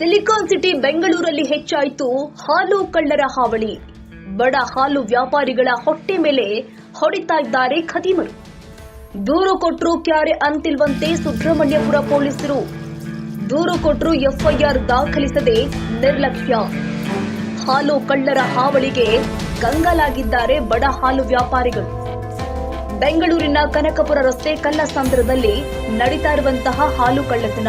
Silicon city ಬೆಂಗಳೂರಲ್ಲಿ ಹೆಚ್ಚಾಯಿತು ಹಾಲು ಕಳ್ಳರ ಹಾವಳಿ. ಬಡ ಹಾಲು ವ್ಯಾಪಾರಿಗಳ ಹೊಟ್ಟೆ ಮೇಲೆ ಹೊಡಿತಾ ಇದ್ದಾರೆ ಖದೀಮರು. ದೂರು ಕೊಟ್ಟರು ಕ್ಯಾರೆ ಅಂತಿಲ್ವಂತೆ ಸುಬ್ರಹ್ಮಣ್ಯಪುರ ಪೊಲೀಸರು. ದೂರು ಕೊಟ್ಟರು ಎಫ್ಐಆರ್ ದಾಖಲಿಸದೆ ನಿರ್ಲಕ್ಷ್ಯ. ಹಾಲು ಕಳ್ಳರ ಹಾವಳಿಗೆ ಗಂಗಲಾಗಿದ್ದಾರೆ ಬಡ ಹಾಲು ವ್ಯಾಪಾರಿಗಳು. ಬೆಂಗಳೂರಿನ ಕನಕಪುರ ರಸ್ತೆ ಕಲ್ಲಸಂದ್ರದಲ್ಲಿ ನಡೀತಾ ಇರುವಂತಹ ಹಾಲು ಕಳ್ಳತನ.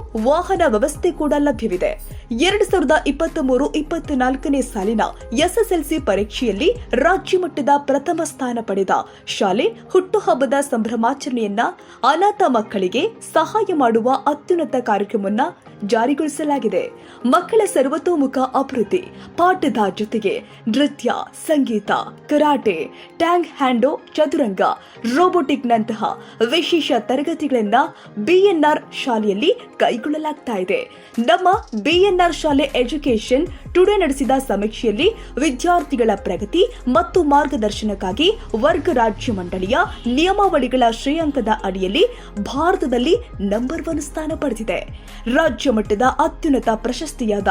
ವಾಹನ ವ್ಯವಸ್ಥೆ ಕೂಡ ಲಭ್ಯವಿದೆ. ಎರಡು ಸಾವಿರದ ಇಪ್ಪತ್ತ್ ಮೂರು ಇಪ್ಪತ್ನಾಲ್ಕನೇ ಸಾಲಿನ ಎಸ್ಎಸ್ಎಲ್ಸಿ ಪರೀಕ್ಷೆಯಲ್ಲಿ ರಾಜ್ಯ ಮಟ್ಟದ ಪ್ರಥಮ ಸ್ಥಾನ ಪಡೆದ ಶಾಲೆ ಹುಟ್ಟುಹಬ್ಬದ ಸಂಭ್ರಮಾಚರಣೆಯನ್ನ ಅನಾಥ ಮಕ್ಕಳಿಗೆ ಸಹಾಯ ಮಾಡುವ ಅತ್ಯುನ್ನತ ಕಾರ್ಯಕ್ರಮವನ್ನ ಜಾರಿಗೊಳಿಸಲಾಗಿದೆ. ಮಕ್ಕಳ ಸರ್ವತೋಮುಖ ಅಭಿವೃದ್ಧಿ, ಪಾಠದ ಜೊತೆಗೆ ನೃತ್ಯ, ಸಂಗೀತ, ಕರಾಟೆ ಟ್ಯಾಂಗ್ ಹ್ಯಾಂಡೋ, ಚದುರಂಗ, ರೋಬೋಟಿಕ್ನಂತಹ ವಿಶೇಷ ತರಗತಿಗಳನ್ನ ಬಿಎನ್ಆರ್ ಶಾಲೆಯಲ್ಲಿ ಕೈಗೊಳ್ಳಲಾಗ್ತಾ ಇದೆ. ನಮ್ಮ ಬಿಎನ್ಆರ್ ಶಾಲೆ ಎಜುಕೇಶನ್ ಟುಡೇ ನಡೆಸಿದ ಸಮೀಕ್ಷೆಯಲ್ಲಿ ವಿದ್ಯಾರ್ಥಿಗಳ ಪ್ರಗತಿ ಮತ್ತು ಮಾರ್ಗದರ್ಶನಕ್ಕಾಗಿ ವರ್ಗ ರಾಜ್ಯ ಮಂಡಳಿಯ ನಿಯಮಾವಳಿಗಳ ಶ್ರೇಯಾಂಕದ ಅಡಿಯಲ್ಲಿ ಭಾರತದಲ್ಲಿ ನಂಬರ್ ಒನ್ ಸ್ಥಾನ ಪಡೆದಿದೆ. ರಾಜ್ಯ ಮಟ್ಟದ ಅತ್ಯುನ್ನತ ಪ್ರಶಸ್ತಿಯಾದ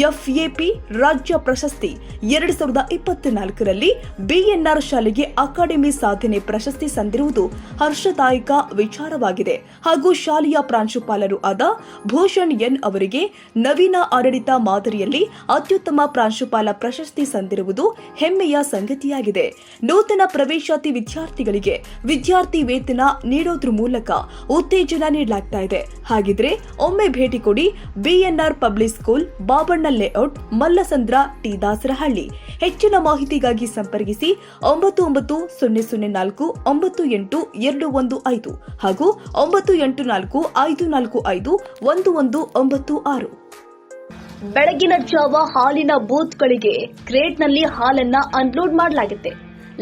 ಎಫ್ಎಪಿ ರಾಜ್ಯ ಪ್ರಶಸ್ತಿ ಎರಡು ಸಾವಿರದ ಇಪ್ಪತ್ನಾಲ್ಕರಲ್ಲಿ ಬಿಎನ್ಆರ್ ಶಾಲೆಗೆ ಅಕಾಡೆಮಿ ಸಾಧನೆ ಪ್ರಶಸ್ತಿ ಸಂದಿರುವುದು ಹರ್ಷದಾಯಕ ವಿಚಾರವಾಗಿದೆ. ಹಾಗೂ ಶಾಲೆಯ ಪ್ರಾಂಶುಪಾಲರು ಆದ ಭೂಷಣ್ ಎನ್ ಅವರಿಗೆ ನವೀನ ಆಡಳಿತ ಮಾದರಿಯಲ್ಲಿ ಅತ್ಯುತ್ತಮ ಪ್ರಾಂಶುಪಾಲ ಪ್ರಶಸ್ತಿ ಸಂದಿರುವುದು ಹೆಮ್ಮೆಯ ಸಂಗತಿಯಾಗಿದೆ. ನೂತನ ಪ್ರವೇಶಾತಿ ವಿದ್ಯಾರ್ಥಿಗಳಿಗೆ ವಿದ್ಯಾರ್ಥಿ ವೇತನ ನೀಡೋದ್ರ ಮೂಲಕ ಉತ್ತೇಜನ ನೀಡಲಾಗ್ತಾ ಇದೆ. ಹಾಗಿದ್ರೆ ಒಮ್ಮೆ ಭೇಟಿ ಕೊಡಿ BNR public school Babanna layout Mallasandra, T Dasarahalli. ಹೆಚ್ಚಿನ ಮಾಹಿತಿಗಾಗಿ ಸಂಪರ್ಕಿಸಿ ಒಂಬತ್ತು ಒಂಬತ್ತು, ಸೊನ್ನೆ ಸೊನ್ನೆ ನಾಲ್ಕು, ಒಂಬತ್ತು ಎಂಟು, ಎರಡು ಒಂದು ಐದು ಹಾಗೂ ಒಂಬತ್ತು ಎಂಟು ನಾಲ್ಕು, ಐದು ನಾಲ್ಕು ಐದು, ಒಂದು ಒಂದು ಒಂಬತ್ತು ಆರು. ಬೆಳಗಿನ ಜಾವ ಹಾಲಿನ ಬೂತ್ಗಳಿಗೆ ಕ್ರೇಟ್ನಲ್ಲಿ ಹಾಲನ್ನ ಅನ್ಲೋಡ್ ಮಾಡಲಾಗುತ್ತೆ.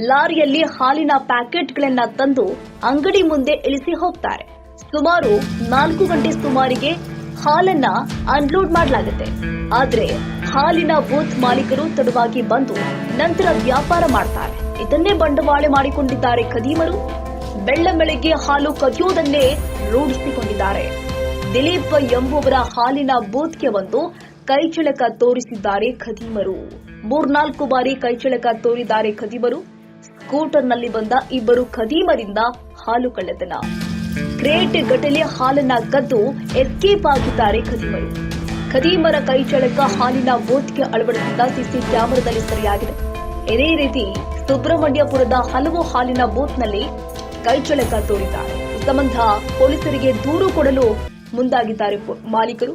ಲಾರಿಯಲ್ಲಿ ಹಾಲಿನ ಪ್ಯಾಕೆಟ್ಗಳನ್ನ ತಂದು ಅಂಗಡಿ ಮುಂದೆ ಇಳಿಸಿ ಹೋಗ್ತಾರೆ. ಸುಮಾರು ನಾಲ್ಕು ಗಂಟೆ ಸುಮಾರಿಗೆ ಹಾಲನ್ನ ಅನ್ಲೋಡ್ ಮಾಡಲಾಗುತ್ತೆ. ಆದ್ರೆ ಹಾಲಿನ ಬೂತ್ ಮಾಲೀಕರು ತಡವಾಗಿ ಬಂದು ನಂತರ ವ್ಯಾಪಾರ ಮಾಡ್ತಾರೆ. ಇದನ್ನೇ ಬಂಡವಾಳ ಮಾಡಿಕೊಂಡಿದ್ದಾರೆ ಖದೀಮರು. ಬೆಳ್ಳ ಬೆಳಗ್ಗೆ ಹಾಲು ಕದಿಯೋದನ್ನೇ ರೂಢಿಸಿಕೊಂಡಿದ್ದಾರೆ. ದಿಲೀಪ್ ಎಂಬುವರ ಹಾಲಿನ ಬೂತ್ಗೆ ಬಂದು ಕೈಚಳಕ ತೋರಿಸಿದ್ದಾರೆ ಖದೀಮರು. ಮೂರ್ನಾಲ್ಕು ಬಾರಿ ಕೈಚಳಕ ತೋರಿದ್ದಾರೆ ಖದೀಮರು. ಸ್ಕೂಟರ್ನಲ್ಲಿ ಬಂದ ಇಬ್ಬರು ಖದೀಮರಿಂದ ಹಾಲು ಕಳ್ಳತನ. ಕ್ರೇಟ್ ಘಟನೆಯ ಹಾಲನ್ನ ಕದ್ದು ಎಸ್ಕೇಪ್ ಆಗಿದ್ದಾರೆ ಖದೀಮರು. ಖದೀಮರ ಕೈಚಳಕ ಹಾಲಿನ ಬೂತ್ಗೆ ಅಳವಡಿಸಿದ ಸಿಸಿ ಕ್ಯಾಮೆರಾದಲ್ಲಿ ಸರಿಯಾಗಿದೆ. ಇದೇ ರೀತಿ ಸುಬ್ರಹ್ಮಣ್ಯಪುರದ ಹಲವು ಹಾಲಿನ ಬೂತ್ನಲ್ಲಿ ಕೈಚಳಕ ತೋರಿದ್ದಾರೆ. ಈ ಸಂಬಂಧ ಪೊಲೀಸರಿಗೆ ದೂರು ಕೊಡಲು ಮುಂದಾಗಿದ್ದಾರೆ ಮಾಲೀಕರು.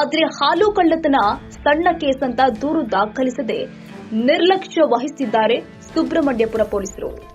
ಆದ್ರೆ ಹಾಲು ಕಳ್ಳತನ ಸಣ್ಣ ಕೇಸ್ ಅಂತ ದೂರು ದಾಖಲಿಸದೆ ನಿರ್ಲಕ್ಷ್ಯ ವಹಿಸಿದ್ದಾರೆ ಸುಬ್ರಹ್ಮಣ್ಯಪುರ ಪೊಲೀಸರು.